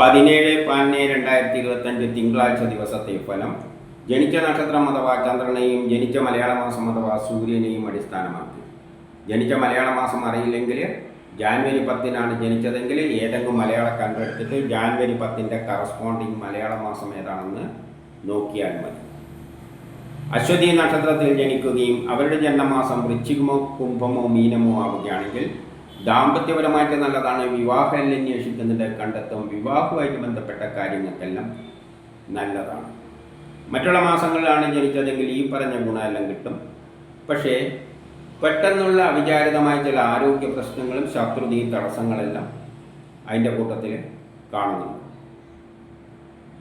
പതിനേഴ് പതിനേഴ് രണ്ടായിരത്തി ഇരുപത്തഞ്ച് തിങ്കളാഴ്ച ദിവസത്തെ ഫലം ജനിച്ച നക്ഷത്രം അഥവാ ചന്ദ്രനെയും ജനിച്ച മലയാള മാസം അഥവാ സൂര്യനെയും അടിസ്ഥാനമാക്കി. ജനിച്ച മലയാള മാസം അറിയില്ലെങ്കിൽ ജാനുവരി പത്തിനാണ് ജനിച്ചതെങ്കിൽ ഏതെങ്കിലും മലയാള കണ്ടെടുത്തിട്ട് ജാനുവരി പത്തിന്റെ കറസ്പോണ്ടിങ് മലയാള മാസം ഏതാണെന്ന് നോക്കിയാൽ മതി. അശ്വതി നക്ഷത്രത്തിൽ ജനിക്കുകയും അവരുടെ ജന്മമാസം വൃശ്ചികമോ കുംഭമോ മീനമോ ആവുകയാണെങ്കിൽ ദാമ്പത്യപരമായിട്ട് നല്ലതാണ്. വിവാഹം അന്വേഷിക്കുന്നുണ്ട് കണ്ടെത്തും വിവാഹവുമായിട്ട് ബന്ധപ്പെട്ട കാര്യങ്ങൾക്കെല്ലാം നല്ലതാണ്. മറ്റുള്ള മാസങ്ങളിലാണ് ജനിച്ചതെങ്കിൽ ഈ പറഞ്ഞ ഗുണമെല്ലാം കിട്ടും. പക്ഷേ പെട്ടെന്നുള്ള അവിചാരിതമായ ചില ആരോഗ്യ പ്രശ്നങ്ങളും ശത്രുതയും തടസ്സങ്ങളെല്ലാം അതിന്റെ കൂട്ടത്തിൽ കാണുന്നുണ്ട്.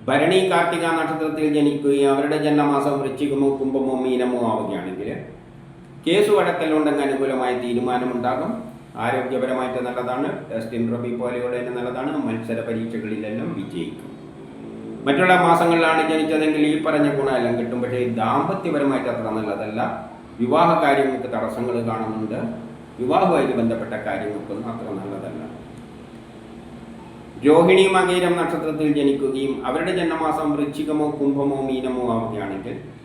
ഭരണി കാർത്തിക നക്ഷത്രത്തിൽ ജനിക്കുകയും അവരുടെ ജന്മമാസം വൃശ്ചികമോ കുംഭമോ മീനമോ ആവുകയാണെങ്കിൽ കേസ് വഴക്കലുണ്ടെങ്കിൽ അനുകൂലമായ തീരുമാനമുണ്ടാകും. ആരോഗ്യപരമായിട്ട് നല്ലതാണ്. ടെസ്റ്റ് ഇൻട്രോബി പോലെയുള്ള തന്നെ നല്ലതാണ്. മത്സര പരീക്ഷകളിലെല്ലാം വിജയിക്കും. മറ്റുള്ള മാസങ്ങളിലാണ് ജനിച്ചതെങ്കിൽ ഈ പറഞ്ഞ ഗുണമെല്ലാം കിട്ടും. പക്ഷേ ദാമ്പത്യപരമായിട്ട് അത്ര നല്ലതല്ല. വിവാഹ കാര്യങ്ങൾക്ക് തടസ്സങ്ങൾ കാണുന്നുണ്ട്. വിവാഹവുമായിട്ട് ബന്ധപ്പെട്ട കാര്യങ്ങൾക്കൊന്നും അത്ര നല്ലതല്ല. രോഹിണി മകീരം നക്ഷത്രത്തിൽ ജനിക്കുകയും അവരുടെ ജന്മമാസം വൃശ്ചികമോ കുംഭമോ മീനമോ ആവുകയാണെങ്കിൽ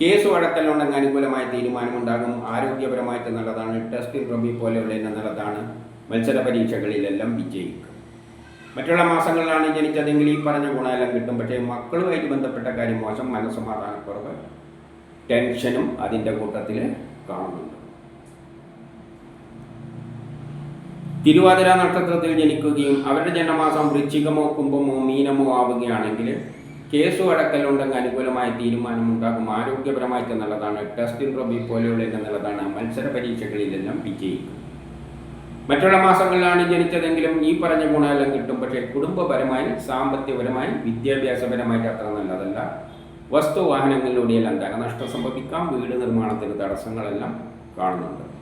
കേസ് വഴക്കലുണ്ടെങ്കിൽ അനുകൂലമായ തീരുമാനമുണ്ടാകും. ആരോഗ്യപരമായിട്ട് നല്ലതാണ്. ടെസ്റ്റ് റബി പോലെയുള്ള നല്ലതാണ്. മത്സര പരീക്ഷകളിലെല്ലാം വിജയിക്കും. മറ്റുള്ള മാസങ്ങളിലാണ് ജനിച്ചതെങ്കിൽ ഈ പറഞ്ഞ ഗുണമെല്ലാം കിട്ടും. പക്ഷേ മക്കളുമായിട്ട് ബന്ധപ്പെട്ട കാര്യം മോശം മനസ്സമാധാനക്കുറവ് ടെൻഷനും അതിന്റെ കൂട്ടത്തിൽ കാണുന്നുണ്ട്. തിരുവാതിര നക്ഷത്രത്തിൽ ജനിക്കുകയും അവരുടെ ജന്മമാസം വൃശ്ചികമോ കുംഭമോ മീനമോ ആവുകയാണെങ്കിൽ കേസ് അടക്കലുണ്ടെങ്കിൽ അനുകൂലമായ തീരുമാനമുണ്ടാകും. ആരോഗ്യപരമായിട്ട് നല്ലതാണ്. ടെസ്റ്റ് ഇൻട്രോബി പോലെയുള്ള എന്നുള്ളതാണ്. മത്സര പരീക്ഷകളിലെല്ലാം വിജയിക്കും. മറ്റുള്ള മാസങ്ങളിലാണ് ജനിച്ചതെങ്കിലും ഈ പറഞ്ഞ ഗുണമെല്ലാം കിട്ടും. പക്ഷേ കുടുംബപരമായി സാമ്പത്തികപരമായി വിദ്യാഭ്യാസപരമായിട്ട് അത്ര നല്ലതല്ല. വസ്തു വാഹനങ്ങളിലൂടെയെല്ലാം ധനനഷ്ടം സംഭവിക്കാം. വീട് നിർമ്മാണത്തിന് തടസ്സങ്ങളെല്ലാം കാണുന്നുണ്ട്.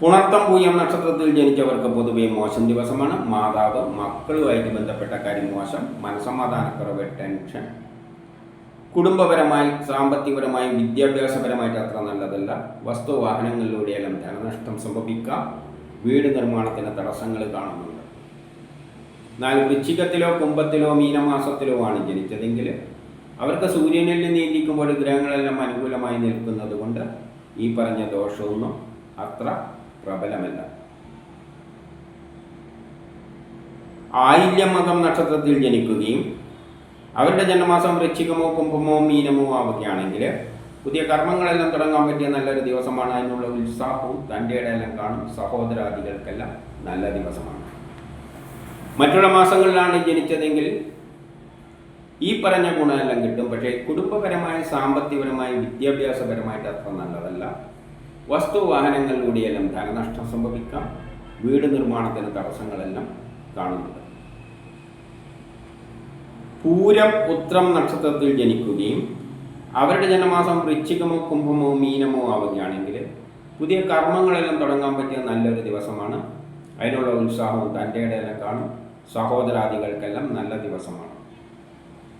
പുണർത്തം പൂയം നക്ഷത്രത്തിൽ ജനിച്ചവർക്ക് പൊതുവെ മോശം ദിവസമാണ്. മാതാവ് മക്കളുമായിട്ട് ബന്ധപ്പെട്ട കാര്യം മോശം. മനസമാധാനക്കുറവ് ടെൻഷൻ. കുടുംബപരമായി സാമ്പത്തികപരമായി വിദ്യാഭ്യാസപരമായിട്ട് അത്ര നല്ലതല്ല. വസ്തു വാഹനങ്ങളിലൂടെയെല്ലാം ധനനഷ്ടം സംഭവിക്കാം. വീട് നിർമ്മാണത്തിന് തടസ്സങ്ങൾ കാണുന്നുണ്ട്. എന്നാൽ വൃശ്ചികത്തിലോ കുംഭത്തിലോ മീനമാസത്തിലോ ആണ് ജനിച്ചതെങ്കിൽ അവർക്ക് സൂര്യനിൽ നീന്തിക്കുമ്പോൾ ഗ്രഹങ്ങളെല്ലാം അനുകൂലമായി നിൽക്കുന്നത് കൊണ്ട് ഈ പറഞ്ഞ ദോഷമൊന്നും അത്ര പ്രബലമല്ല. ആയില്യമകം നക്ഷത്രത്തിൽ ജനിക്കുകയും അവരുടെ ജന്മമാസം വൃശ്ചികമോ കുംഭമോ മീനമോ ആവുകയാണെങ്കിൽ പുതിയ കർമ്മങ്ങളെല്ലാം തുടങ്ങാൻ പറ്റിയ നല്ലൊരു ദിവസമാണ് അതിനുള്ള ഉത്സാഹവും തന്റെ എല്ലാം കാണും. സഹോദരാദികൾക്കെല്ലാം നല്ല ദിവസമാണ്. മറ്റുള്ള മാസങ്ങളിലാണ് ജനിച്ചതെങ്കിൽ ഈ പറഞ്ഞ ഗുണമെല്ലാം കിട്ടും. പക്ഷേ കുടുംബപരമായി സാമ്പത്തികപരമായി വിദ്യാഭ്യാസപരമായിട്ട് അത്ര നല്ലതല്ല. വസ്തു വാഹനങ്ങളിലൂടെയെല്ലാം ധനനഷ്ടം സംഭവിക്കാം. വീട് നിർമ്മാണത്തിന് തടസ്സങ്ങളെല്ലാം കാണുന്നുണ്ട്. പൂരം ഉത്രം നക്ഷത്രത്തിൽ ജനിക്കുകയും അവരുടെ ജനമാസം വൃശ്ചികമോ കുംഭമോ മീനമോ ആവുകയാണെങ്കിൽ പുതിയ കർമ്മങ്ങളെല്ലാം തുടങ്ങാൻ പറ്റിയ നല്ലൊരു ദിവസമാണ്. അതിനുള്ള ഉത്സാഹവും തന്റെ ഇടയെല്ലാം കാണും. സഹോദരാദികൾക്കെല്ലാം നല്ല ദിവസമാണ്.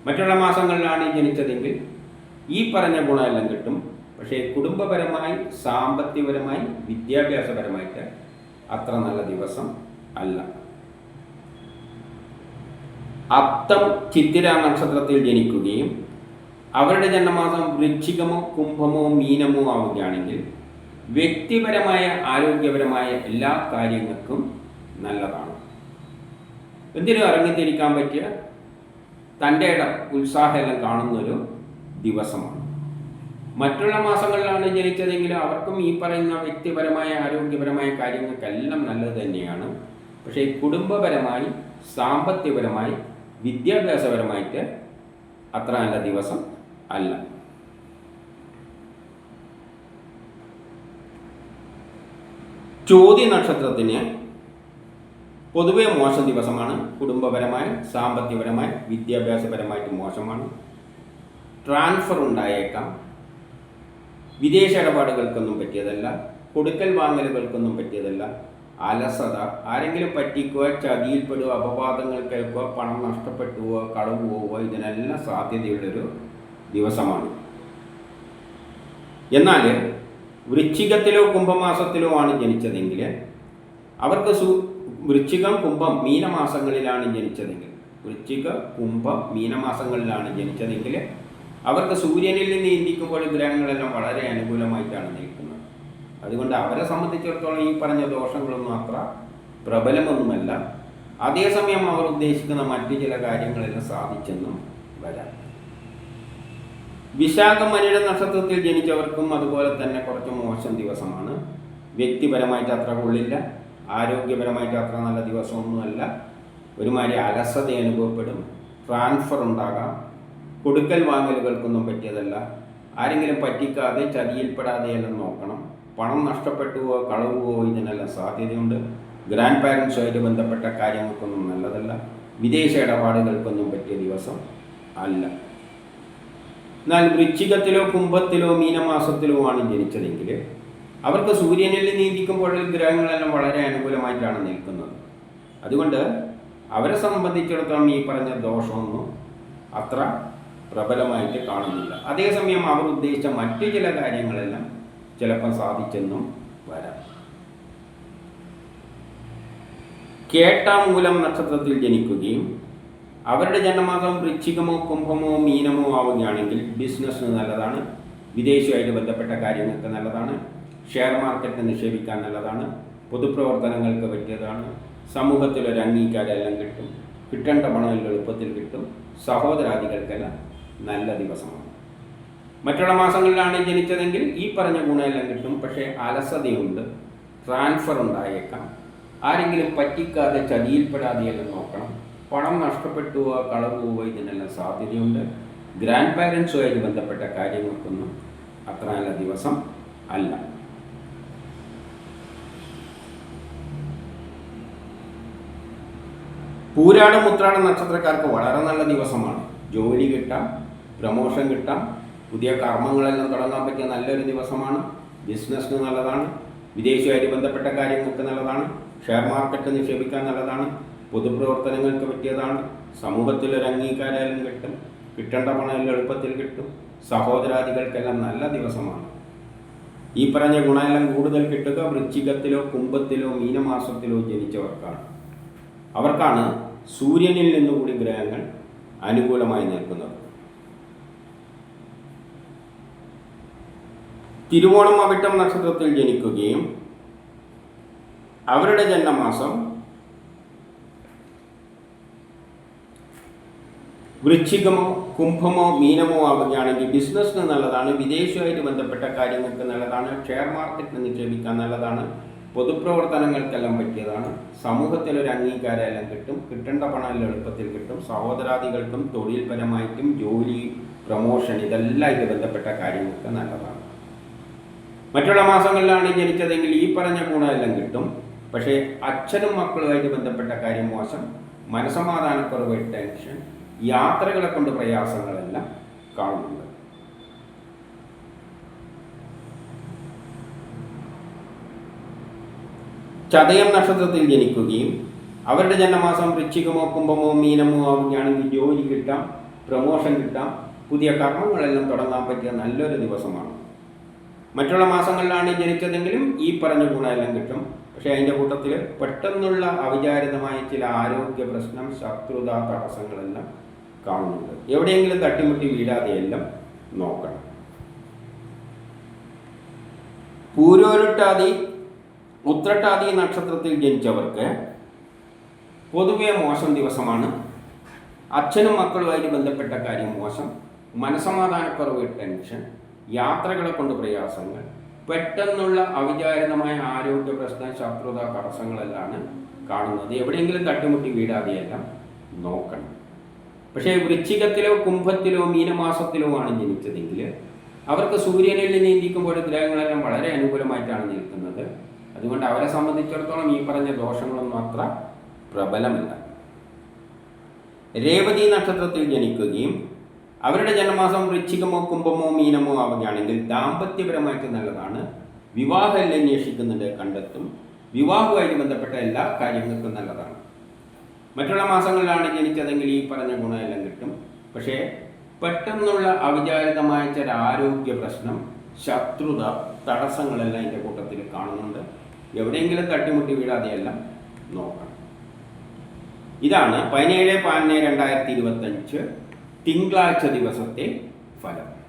മറ്റുള്ള മാസങ്ങളിലാണ് ജനിച്ചതെങ്കിൽ ഈ പറഞ്ഞ ഗുണമെല്ലാം കിട്ടും. പക്ഷേ കുടുംബപരമായി സാമ്പത്തികപരമായി വിദ്യാഭ്യാസപരമായിട്ട് അത്ര നല്ല ദിവസം അല്ല. അത്തം ചിത്തിര നക്ഷത്രത്തിൽ ജനിക്കുകയും അവരുടെ ജന്മമാസം വൃശ്ചികമോ കുംഭമോ മീനമോ ആവുകയാണെങ്കിൽ വ്യക്തിപരമായ ആരോഗ്യപരമായ എല്ലാ കാര്യങ്ങൾക്കും നല്ലതാണ്. എന്തിനും ഇറങ്ങിത്തിരിക്കാൻ പറ്റിയ തന്റെ ഇടം ഉത്സാഹമെല്ലാം കാണുന്നൊരു ദിവസമാണ്. മറ്റുള്ള മാസങ്ങളിലാണ് ജനിച്ചതെങ്കിൽ അവർക്കും ഈ പറയുന്ന വ്യക്തിപരമായ ആരോഗ്യപരമായ കാര്യങ്ങൾക്കെല്ലാം നല്ലത് തന്നെയാണ്. പക്ഷേ കുടുംബപരമായി സാമ്പത്തികപരമായി വിദ്യാഭ്യാസപരമായിട്ട് അത്ര നല്ല ദിവസം അല്ല. ചോദ്യ നക്ഷത്രത്തിന് പൊതുവെ മോശം ദിവസമാണ്. കുടുംബപരമായി സാമ്പത്തികപരമായി വിദ്യാഭ്യാസപരമായിട്ട് മോശമാണ്. ട്രാൻസ്ഫർ ഉണ്ടായേക്കാം. വിദേശ ഇടപാടുകൾക്കൊന്നും പറ്റിയതല്ല കൊടുക്കൽ വാങ്ങലുകൾക്കൊന്നും പറ്റിയതല്ല. അലസത ആരെങ്കിലും പറ്റിക്കുക ചതിയിൽപ്പെടുക അപവാദങ്ങൾ കേൾക്കുക പണം നഷ്ടപ്പെട്ടുവോ കളവ് പോവുക ഇതിനെല്ലാം സാധ്യതയുള്ളൊരു ദിവസമാണ്. എന്നാൽ വൃശ്ചികത്തിലോ കുംഭമാസത്തിലോ ആണ് ജനിച്ചതെങ്കിൽ അവർക്ക് സു വൃശ്ചികം കുംഭം മീനമാസങ്ങളിലാണ് ജനിച്ചതെങ്കിൽ വൃശ്ചിക കുംഭം മീനമാസങ്ങളിലാണ് ജനിച്ചതെങ്കിൽ അവർക്ക് സൂര്യനിൽ നിന്ന് ഇന്ത്യക്കുമ്പോൾ ഗ്രഹങ്ങളെല്ലാം വളരെ അനുകൂലമായിട്ടാണ് നിൽക്കുന്നത്. അതുകൊണ്ട് അവരെ സംബന്ധിച്ചിടത്തോളം ഈ പറഞ്ഞ ദോഷങ്ങളൊന്നും അത്ര പ്രബലമൊന്നുമല്ല. അതേസമയം അവർ ഉദ്ദേശിക്കുന്ന മറ്റു ചില കാര്യങ്ങളെല്ലാം സാധിച്ചെന്നും വരാം. വിശാഖ മനിഴ നക്ഷത്രത്തിൽ ജനിച്ചവർക്കും അതുപോലെ തന്നെ കുറച്ച് മോശം ദിവസമാണ്. വ്യക്തിപരമായിട്ട് അത്ര കൊള്ളില്ല. ആരോഗ്യപരമായിട്ട് അത്ര നല്ല ദിവസമൊന്നുമല്ല. ഒരുമാതിരി അലസത അനുഭവപ്പെടും. ട്രാൻസ്ഫർ ഉണ്ടാകാം. കൊടുക്കൽ വാങ്ങലുകൾക്കൊന്നും പറ്റിയതല്ല. ആരെങ്കിലും പറ്റിക്കാതെ ചതിയിൽപ്പെടാതെയെല്ലാം നോക്കണം. പണം നഷ്ടപ്പെട്ടുവോ കളവുവോ ഇതിനെല്ലാം സാധ്യതയുണ്ട്. ഗ്രാൻഡ് പാരൻസുമായിട്ട് ബന്ധപ്പെട്ട കാര്യങ്ങൾക്കൊന്നും നല്ലതല്ല. വിദേശ ഇടപാടുകൾക്കൊന്നും പറ്റിയ ദിവസം അല്ല. എന്നാൽ വൃശ്ചികത്തിലോ കുംഭത്തിലോ മീനമാസത്തിലോ ആണ് ജനിച്ചതെങ്കിൽ അവർക്ക് സൂര്യനിൽ നീന്തിക്കുമ്പോൾ ഗ്രഹങ്ങളെല്ലാം വളരെ അനുകൂലമായിട്ടാണ് നിൽക്കുന്നത്. അതുകൊണ്ട് അവരെ സംബന്ധിച്ചിടത്തോളം ഈ പറഞ്ഞ ദോഷമൊന്നും അത്ര പ്രബലമായിട്ട് കാണുന്നില്ല. അതേസമയം അവർ ഉദ്ദേശിച്ച മറ്റു ചില കാര്യങ്ങളെല്ലാം ചിലപ്പോൾ സാധിച്ചെന്നും വരാം. കേട്ടാമൂലം നക്ഷത്രത്തിൽ ജനിക്കുകയും അവരുടെ ജന്മമാസം വൃശ്ചികമോ കുംഭമോ മീനമോ ആവുകയാണെങ്കിൽ ബിസിനസ്സിന് നല്ലതാണ് വിദേശവുമായിട്ട് ബന്ധപ്പെട്ട കാര്യങ്ങൾക്ക് നല്ലതാണ് ഷെയർ മാർക്കറ്റ് നിക്ഷേപിക്കാൻ നല്ലതാണ് പൊതുപ്രവർത്തനങ്ങൾക്ക് പറ്റിയതാണ് സമൂഹത്തിലൊരു അംഗീകാരം എല്ലാം കിട്ടും കിട്ടേണ്ട പണം എളുപ്പത്തിൽ കിട്ടും സഹോദരാദികൾക്കെല്ലാം നല്ല ദിവസമാണ്. മറ്റുള്ള മാസങ്ങളിലാണ് ജനിച്ചതെങ്കിൽ ഈ പറഞ്ഞ ഗുണമെല്ലാം കിട്ടും. പക്ഷേ അലസതയുണ്ട് ട്രാൻസ്ഫർ ഉണ്ടായേക്കാം. ആരെങ്കിലും പറ്റിക്കാതെ ചതിയിൽപ്പെടാതെയെല്ലാം നോക്കണം. പണം നഷ്ടപ്പെട്ടുവോ കളവുവോ ഇതിനെല്ലാം സാധ്യതയുണ്ട്. ഗ്രാൻഡ് പാരൻസുമായിട്ട് ബന്ധപ്പെട്ട കാര്യങ്ങൾക്കൊന്നും അത്ര നല്ല ദിവസം അല്ല. പൂരാടം ഉത്രാടം നക്ഷത്രക്കാർക്ക് വളരെ നല്ല ദിവസമാണ്. ജോലി കിട്ടാം പ്രമോഷൻ കിട്ടാം. പുതിയ കർമ്മങ്ങളെല്ലാം തുടങ്ങാൻ പറ്റിയ നല്ലൊരു ദിവസമാണ്. ബിസിനസ്സിന് നല്ലതാണ്. വിദേശവുമായിട്ട് ബന്ധപ്പെട്ട കാര്യങ്ങൾക്ക് നല്ലതാണ്. ഷെയർ മാർക്കറ്റ് നിക്ഷേപിക്കാൻ നല്ലതാണ്. പൊതുപ്രവർത്തനങ്ങൾക്ക് പറ്റിയതാണ്. സമൂഹത്തിൽ ഒരു അംഗീകാരം കിട്ടും. കിട്ടേണ്ട പണം എളുപ്പത്തിൽ കിട്ടും. സഹോദരാദികൾക്കെല്ലാം നല്ല ദിവസമാണ്. ഈ പറഞ്ഞ ഗുണമെല്ലാം കൂടുതൽ കിട്ടുക വൃശ്ചികത്തിലോ കുംഭത്തിലോ മീനമാസത്തിലോ ജനിച്ചവർക്കാണ്. അവർക്കാണ് സൂര്യനിൽ നിന്നുകൂടി ഗ്രഹങ്ങൾ അനുകൂലമായി നിൽക്കുന്നത്. തിരുവോണം അവിട്ടം നക്ഷത്രത്തിൽ ജനിക്കുകയും അവരുടെ ജന്മമാസം വൃശ്ചികമോ കുംഭമോ മീനമോ ആവുകയാണെങ്കിൽ ബിസിനസ്സിന് നല്ലതാണ് വിദേശവുമായിട്ട് ബന്ധപ്പെട്ട കാര്യങ്ങൾക്ക് നല്ലതാണ് ഷെയർ മാർക്കറ്റിന് നിക്ഷേപിക്കാൻ നല്ലതാണ് പൊതുപ്രവർത്തനങ്ങൾക്കെല്ലാം പറ്റിയതാണ് സമൂഹത്തിൽ ഒരു അംഗീകാരം എല്ലാം കിട്ടും കിട്ടേണ്ട പണം എളുപ്പത്തിൽ കിട്ടും സഹോദരാദികൾക്കും തൊഴിൽപരമായിട്ടും ജോലി പ്രമോഷൻ ഇതെല്ലാം ഇത് ബന്ധപ്പെട്ട കാര്യങ്ങൾക്ക് നല്ലതാണ്. മറ്റുള്ള മാസങ്ങളിലാണ് ജനിച്ചതെങ്കിൽ ഈ പറഞ്ഞ ഗുണമെല്ലാം കിട്ടും. പക്ഷേ അച്ഛനും മക്കളുമായിട്ട് ബന്ധപ്പെട്ട കാര്യം മോശം. മനസമാധാനക്കുറവ് ടെൻഷൻ യാത്രകളെ കൊണ്ട് പ്രയാസങ്ങളെല്ലാം കാണുന്നുണ്ട്. ചതയം നക്ഷത്രത്തിൽ ജനിക്കുകയും അവരുടെ ജന്മമാസം വൃശ്ചികമോ കുംഭമോ മീനമോ ആവുകയാണെങ്കിൽ ജോലി കിട്ടാം പ്രമോഷൻ കിട്ടാം പുതിയ കർമ്മങ്ങളെല്ലാം തുടങ്ങാൻ പറ്റിയ നല്ലൊരു ദിവസമാണ്. മറ്റുള്ള മാസങ്ങളിലാണ് ജനിച്ചതെങ്കിലും ഈ പറഞ്ഞ ഗുണമെല്ലാം കിട്ടും. പക്ഷേ അതിന്റെ കൂട്ടത്തിൽ പെട്ടെന്നുള്ള അവിചാരിതമായ ചില ആരോഗ്യ പ്രശ്നം ശത്രുത തടസ്സങ്ങളെല്ലാം കാണുന്നുണ്ട്. എവിടെയെങ്കിലും തട്ടിമുട്ടി വീഴാതെയെല്ലാം നോക്കണം. പൂരോരുട്ടാതി ഉത്രട്ടാതി നക്ഷത്രത്തിൽ ജനിച്ചവർക്ക് പൊതുവെ മോശം ദിവസമാണ്. അച്ഛനും മക്കളുമായിട്ട് ബന്ധപ്പെട്ട കാര്യം മോശം. മനസമാധാനക്കുറവ് ടെൻഷൻ. യാത്രകളെ കൊണ്ട് പ്രയാസങ്ങൾ. പെട്ടെന്നുള്ള അവിചാരിതമായ ആരോഗ്യ പ്രശ്നം ശത്രുത തടസ്സങ്ങളെല്ലാം കാണുന്നത് എവിടെയെങ്കിലും തട്ടിമുട്ടി വീടാതെയെല്ലാം നോക്കണം. പക്ഷേ വൃശ്ചികത്തിലോ കുംഭത്തിലോ മീനമാസത്തിലോ ആണ് ജനിച്ചതെങ്കിൽ അവർക്ക് സൂര്യനിൽ നീന്തിക്കുമ്പോൾ ഗ്രഹങ്ങളെല്ലാം വളരെ അനുകൂലമായിട്ടാണ് നിൽക്കുന്നത്. അതുകൊണ്ട് അവരെ സംബന്ധിച്ചിടത്തോളം ഈ പറഞ്ഞ ദോഷങ്ങളൊന്നും അത്ര പ്രബലമല്ല. രേവതി നക്ഷത്രത്തിൽ ജനിക്കുകയും അവരുടെ ജന്മമാസം വൃശ്ചികമോ കുംഭമോ മീനമോ ആവുകയാണെങ്കിൽ ദാമ്പത്യപരമായിട്ട് നല്ലതാണ്. വിവാഹം അന്വേഷിക്കുന്നുണ്ട് കണ്ടെത്തും. വിവാഹവുമായി ബന്ധപ്പെട്ട എല്ലാ കാര്യങ്ങൾക്കും നല്ലതാണ്. മറ്റുള്ള മാസങ്ങളിലാണ് ജനിച്ചതെങ്കിൽ ഈ പറഞ്ഞ ഗുണമെല്ലാം കിട്ടും. പക്ഷേ പെട്ടെന്നുള്ള അവിചാരിതമായ ചില ആരോഗ്യ പ്രശ്നം ശത്രുത തടസ്സങ്ങളെല്ലാം ഇതിന്റെ കൂട്ടത്തിൽ കാണുന്നുണ്ട്. എവിടെയെങ്കിലും തട്ടിമുട്ടി വീഴാതെയെല്ലാം നോക്കണം. ഇതാണ് പതിനേഴ് പതിനേഴ് രണ്ടായിരത്തി ഇരുപത്തഞ്ച് തിങ്കളാഴ്ച ദിവസത്തെ ഫലം.